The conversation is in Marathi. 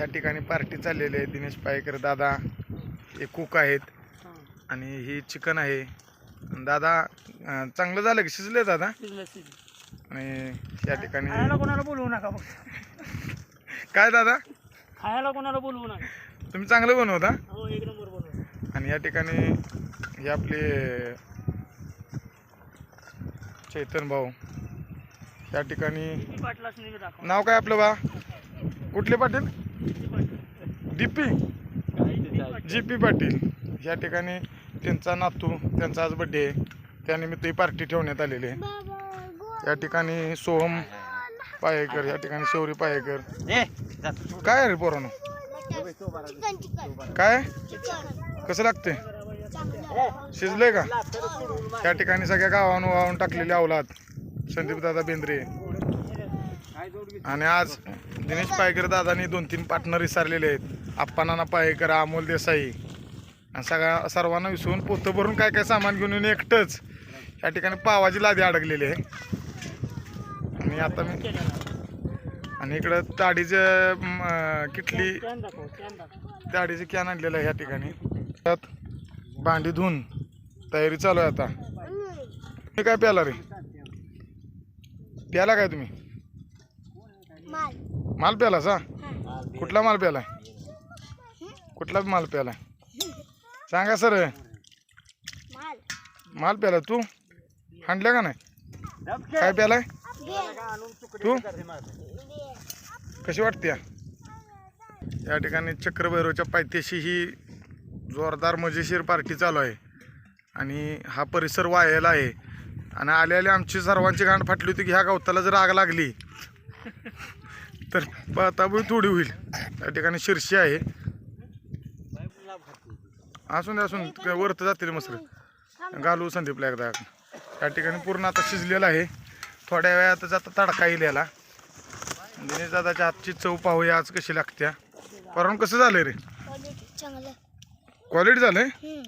ह्या ठिकाणी पार्टी चाललेली आहे. दिनेश पायकर दादा हे कुक आहेत. आणि ही चिकन आहे. आणि दादा अं, चांगलं झालं की शिजले दादा? आणि या ठिकाणी खायला कोणाला बोलवू नका काय दादा? खायला कोणाला बोलवू नका. तुम्ही चांगलं बनवता? हो एक नंबर बोलवू आणि या ठिकाणी हे आपले चैतन भाऊ. या ठिकाणी मी पाटलाच नाही दाखव नाव काय आपलं बा? कुठले Patil? D P G P Patil. या ठिकाणी त्यांचा नातू त्यांचा आज बड्डे आहे. त्यानिमित्त ही पार्टी ठेवण्यात आलेली आहे. या ठिकाणी सोहम पायेकर या ठिकाणी शौरी पायेकर. काय रे पोरानो? काय? कसं लागते शिजलंय का? या ठिकाणी सगळ्या गावानं वाहून टाकलेले अवलाद संदीप दादा बेंद्रे. आणि आज दिनेश पायकर दादानी दोन तीन पार्टनर विसरलेले आहेत. आप्पानाना पायकर अमोल देसाई. आणि सगळ्या सर्वांना विसरून पोतं भरून काय काय सामान घेऊन येऊन एकटंच या ठिकाणी पावाची लादी अडकलेली आहे. आणि आता मी आणि इकडं ताडीचं किटली कॅन ताडीचं कॅन आणलेलं आहे या ठिकाणी. त्यात भांडी धुवून तयारी चालू आहे आता. तुम्ही काय प्याला रे? प्याला काय तुम्ही? माल. प्याला सा? कुठला माल प्यालाय कुठला माल प्यालाय सांगा सर. माल. प्याला तू? हांडल्या का नाही? काय प्यालाय तू? कशी वाटते या ठिकाणी चक्रभैरवच्या पायथ्याशी ही जोरदार मजेशीर पार्टी चालू आहे. आणि हा परिसर वायाला आहे. आणि आले आले आमची सर्वांची गांड फाटली होती की ह्या गवताला जर आग लागली. तर पाताबुळी थोडी होईल. त्या ठिकाणी शिरशी आहे. असून असून वरत जातील मसर घालू संदीपला एकदा. या ठिकाणी पूर्ण आता शिजलेलं आहे. थोड्या वेळातच आता तडका येईल याला. दिनेश दादाच्या हातची चव पाहूया आज कशी लागत्या. कारण कसं झालंय रे? चांगलं. क्वालिटी हम्म.